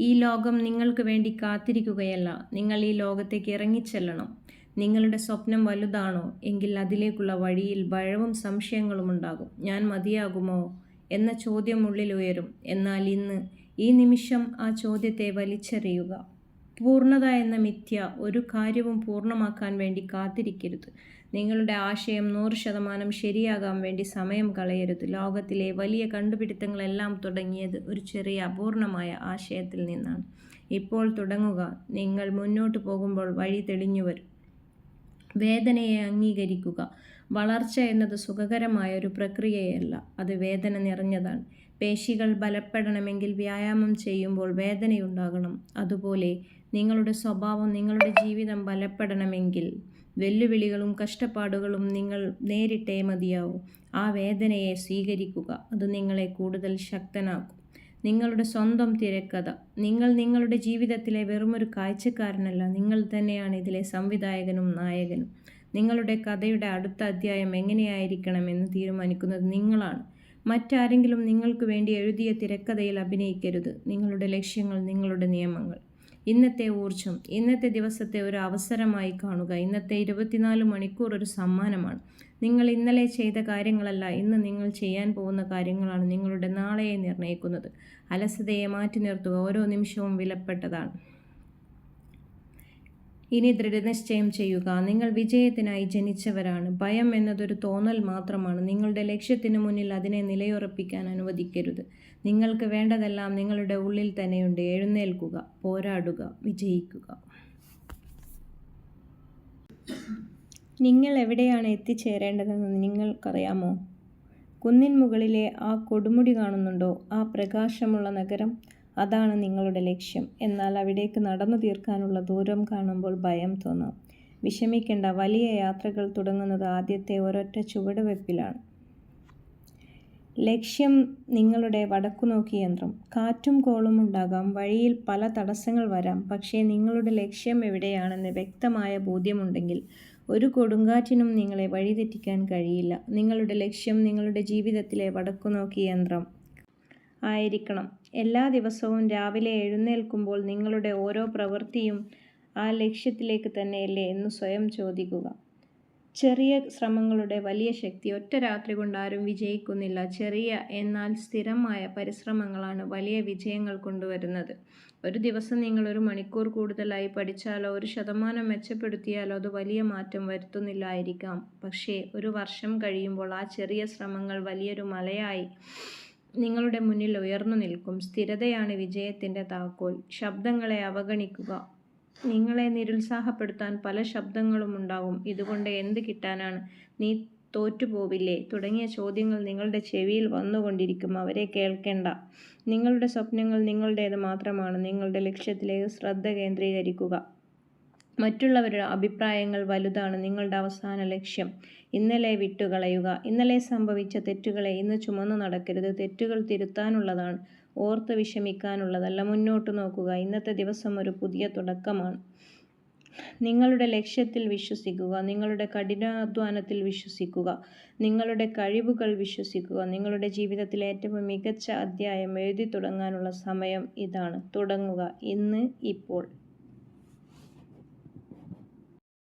ഈ ലോകം നിങ്ങൾക്ക് വേണ്ടി കാത്തിരിക്കുകയല്ല. നിങ്ങൾ ഈ ലോകത്തേക്ക് ഇറങ്ങിച്ചെല്ലണം. നിങ്ങളുടെ സ്വപ്നം വലുതാണോ? എങ്കിൽ അതിലേക്കുള്ള വഴിയിൽ ഭയവും സംശയങ്ങളും ഉണ്ടാകും. ഞാൻ മതിയാകുമോ? എന്ന ചോദ്യം ഉള്ളിൽ ഉയരും. എന്നാൽ ഇന്ന് ഈ നിമിഷം ആ ചോദ്യത്തെ വലിച്ചെറിയുക. പൂർണത എന്ന മിഥ്യ ഒരു കാര്യവും പൂർണമാക്കാൻ വേണ്ടി കാത്തിരിക്കരുത്. നിങ്ങളുടെ ആശയം നൂറ് ശതമാനം ശരിയാകാൻ വേണ്ടി സമയം കളയരുത്. ലോകത്തിലെ വലിയ കണ്ടുപിടുത്തങ്ങളെല്ലാം തുടങ്ങിയത് ഒരു ചെറിയ അപൂർണമായ ആശയത്തിൽ നിന്നാണ്. ഇപ്പോൾ തുടങ്ങുക. നിങ്ങൾ മുന്നോട്ട് പോകുമ്പോൾ വഴി തെളിഞ്ഞു വരും. വേദനയെ അംഗീകരിക്കുക. വളർച്ച എന്നത് സുഖകരമായ ഒരു പ്രക്രിയയല്ല. അത് വേദന നിറഞ്ഞതാണ്. പേശികൾ ബലപ്പെടണമെങ്കിൽ വ്യായാമം ചെയ്യുമ്പോൾ വേദനയുണ്ടാകണം. അതുപോലെ നിങ്ങളുടെ സ്വഭാവം നിങ്ങളുടെ ജീവിതം ബലപ്പെടണമെങ്കിൽ വെല്ലുവിളികളും കഷ്ടപ്പാടുകളും നിങ്ങൾ നേരിട്ടേ മതിയാവും. ആ വേദനയെ സ്വീകരിക്കുക. അത് നിങ്ങളെ കൂടുതൽ ശക്തനാക്കും. നിങ്ങളുടെ സ്വന്തം തിരക്കഥ. നിങ്ങൾ നിങ്ങളുടെ ജീവിതത്തിലെ വെറുമൊരു കാഴ്ചക്കാരനല്ല. നിങ്ങൾ തന്നെയാണ് ഇതിലെ സംവിധായകനും നായകനും. നിങ്ങളുടെ കഥയുടെ അടുത്ത അധ്യായം എങ്ങനെയായിരിക്കണമെന്ന് തീരുമാനിക്കുന്നത് നിങ്ങളാണ്. മറ്റാരെങ്കിലും നിങ്ങൾക്ക് വേണ്ടി എഴുതിയ തിരക്കഥയിൽ അഭിനയിക്കരുത്. നിങ്ങളുടെ ലക്ഷ്യങ്ങൾ നിങ്ങളുടെ നിയമങ്ങൾ. ഇന്നത്തെ ഊർജം ഇന്നത്തെ ദിവസത്തെ ഒരു അവസരമായി കാണുക. ഇന്നത്തെ ഇരുപത്തിനാല് മണിക്കൂർ ഒരു സമ്മാനമാണ്. നിങ്ങൾ ഇന്നലെ ചെയ്ത കാര്യങ്ങളല്ല ഇന്ന് നിങ്ങൾ ചെയ്യാൻ പോകുന്ന കാര്യങ്ങളാണ് നിങ്ങളുടെ നാളെയെ നിർണയിക്കുന്നത് അലസതയെ മാറ്റി നിർത്തുക ഓരോ നിമിഷവും വിലപ്പെട്ടതാണ്. ഇനി ദൃഢനിശ്ചയം ചെയ്യുക. നിങ്ങൾ വിജയത്തിനായി ജനിച്ചവരാണ്. ഭയം എന്നതൊരു തോന്നൽ മാത്രമാണ്. നിങ്ങളുടെ ലക്ഷ്യത്തിന് മുന്നിൽ അതിനെ നിലയുറപ്പിക്കാൻ അനുവദിക്കരുത്. നിങ്ങൾക്ക് വേണ്ടതെല്ലാം നിങ്ങളുടെ ഉള്ളിൽ തന്നെയുണ്ട്. എഴുന്നേൽക്കുക പോരാടുക വിജയിക്കുക. നിങ്ങൾ എവിടെയാണ് എത്തിച്ചേരേണ്ടതെന്ന് നിങ്ങൾക്കറിയാമോ? കുന്നിൻ മുകളിലെ ആ കൊടുമുടി കാണുന്നുണ്ടോ? ആ പ്രകാശമുള്ള നഗരം അതാണ് നിങ്ങളുടെ ലക്ഷ്യം. എന്നാൽ അവിടേക്ക് നടന്നു തീർക്കാനുള്ള ദൂരം കാണുമ്പോൾ ഭയം തോന്നാം. വിഷമിക്കേണ്ട വലിയ യാത്രകൾ തുടങ്ങുന്നത് ആദ്യത്തെ ഒരൊറ്റ ചുവടുവെപ്പിലാണ്. ലക്ഷ്യം നിങ്ങളുടെ വടക്കുനോക്കി യന്ത്രം. കാറ്റും കോളും ഉണ്ടാകാം. വഴിയിൽ പല തടസ്സങ്ങൾ വരാം. പക്ഷേ നിങ്ങളുടെ ലക്ഷ്യം എവിടെയാണെന്ന് വ്യക്തമായ ബോധ്യമുണ്ടെങ്കിൽ ഒരു കൊടുങ്കാറ്റിനും നിങ്ങളെ വഴിതെറ്റിക്കാൻ കഴിയില്ല. നിങ്ങളുടെ ലക്ഷ്യം നിങ്ങളുടെ ജീവിതത്തിലെ വടക്കുനോക്കി യന്ത്രം. ആയിരിക്കണം. എല്ലാ ദിവസവും രാവിലെ എഴുന്നേൽക്കുമ്പോൾ നിങ്ങളുടെ ഓരോ പ്രവൃത്തിയും ആ ലക്ഷ്യത്തിലേക്ക് തന്നെയല്ലേ എന്ന് സ്വയം ചോദിക്കുക. ചെറിയ ശ്രമങ്ങളുടെ വലിയ ശക്തി ഒറ്റ രാത്രി കൊണ്ട് ആരും വിജയിക്കുന്നില്ല. ചെറിയ എന്നാൽ സ്ഥിരമായ പരിശ്രമങ്ങളാണ് വലിയ വിജയങ്ങൾ കൊണ്ടുവരുന്നത്. ഒരു ദിവസം നിങ്ങൾ ഒരു മണിക്കൂർ കൂടുതലായി പഠിച്ചാലോ ഒരു ശതമാനം മെച്ചപ്പെടുത്തിയാലോ അത് വലിയ മാറ്റം വരുത്തുന്നില്ലായിരിക്കാം. പക്ഷേ ഒരു വർഷം കഴിയുമ്പോൾ ആ ചെറിയ ശ്രമങ്ങൾ വലിയൊരു മലയായി നിങ്ങളുടെ മുന്നിൽ ഉയർന്നു നിൽക്കും. സ്ഥിരതയാണ് വിജയത്തിന്റെ താക്കോൽ. ശബ്ദങ്ങളെ അവഗണിക്കുക. നിങ്ങളെ നിരുത്സാഹപ്പെടുത്താൻ പല ശബ്ദങ്ങളും ഉണ്ടാകും. ഇതുകൊണ്ട് എന്ത് കിട്ടാനാണ്? നീ തോറ്റുപോവില്ലേ? തുടങ്ങിയ ചോദ്യങ്ങൾ നിങ്ങളുടെ ചെവിയിൽ വന്നുകൊണ്ടിരിക്കും. അവരെ കേൾക്കേണ്ട. നിങ്ങളുടെ സ്വപ്നങ്ങൾ നിങ്ങളുടേത് മാത്രമാണ്. നിങ്ങളുടെ ലക്ഷ്യത്തിലേക്ക് ശ്രദ്ധ കേന്ദ്രീകരിക്കുക. മറ്റുള്ളവരുടെ അഭിപ്രായങ്ങൾ വലുതാണ് നിങ്ങളുടെ അവസാന ലക്ഷ്യം. ഇന്നലെ വിട്ടുകളയുക. ഇന്നലെ സംഭവിച്ച തെറ്റുകളെ ഇന്ന് ചുമന്നു നടക്കരുത്. തെറ്റുകൾ തിരുത്താനുള്ളതാണ്. ഓർത്ത് വിഷമിക്കാനുള്ളതല്ല. മുന്നോട്ട് നോക്കുക. ഇന്നത്തെ ദിവസം ഒരു പുതിയ തുടക്കമാണ്. നിങ്ങളുടെ ലക്ഷ്യത്തിൽ വിശ്വസിക്കുക. നിങ്ങളുടെ കഠിനാധ്വാനത്തിൽ വിശ്വസിക്കുക. നിങ്ങളുടെ കഴിവുകൾ വിശ്വസിക്കുക. നിങ്ങളുടെ ജീവിതത്തിലെ ഏറ്റവും മികച്ച അധ്യായം എഴുതി തുടങ്ങാനുള്ള സമയം ഇതാണ്. തുടങ്ങുക. ഇന്ന് ഇപ്പോൾ.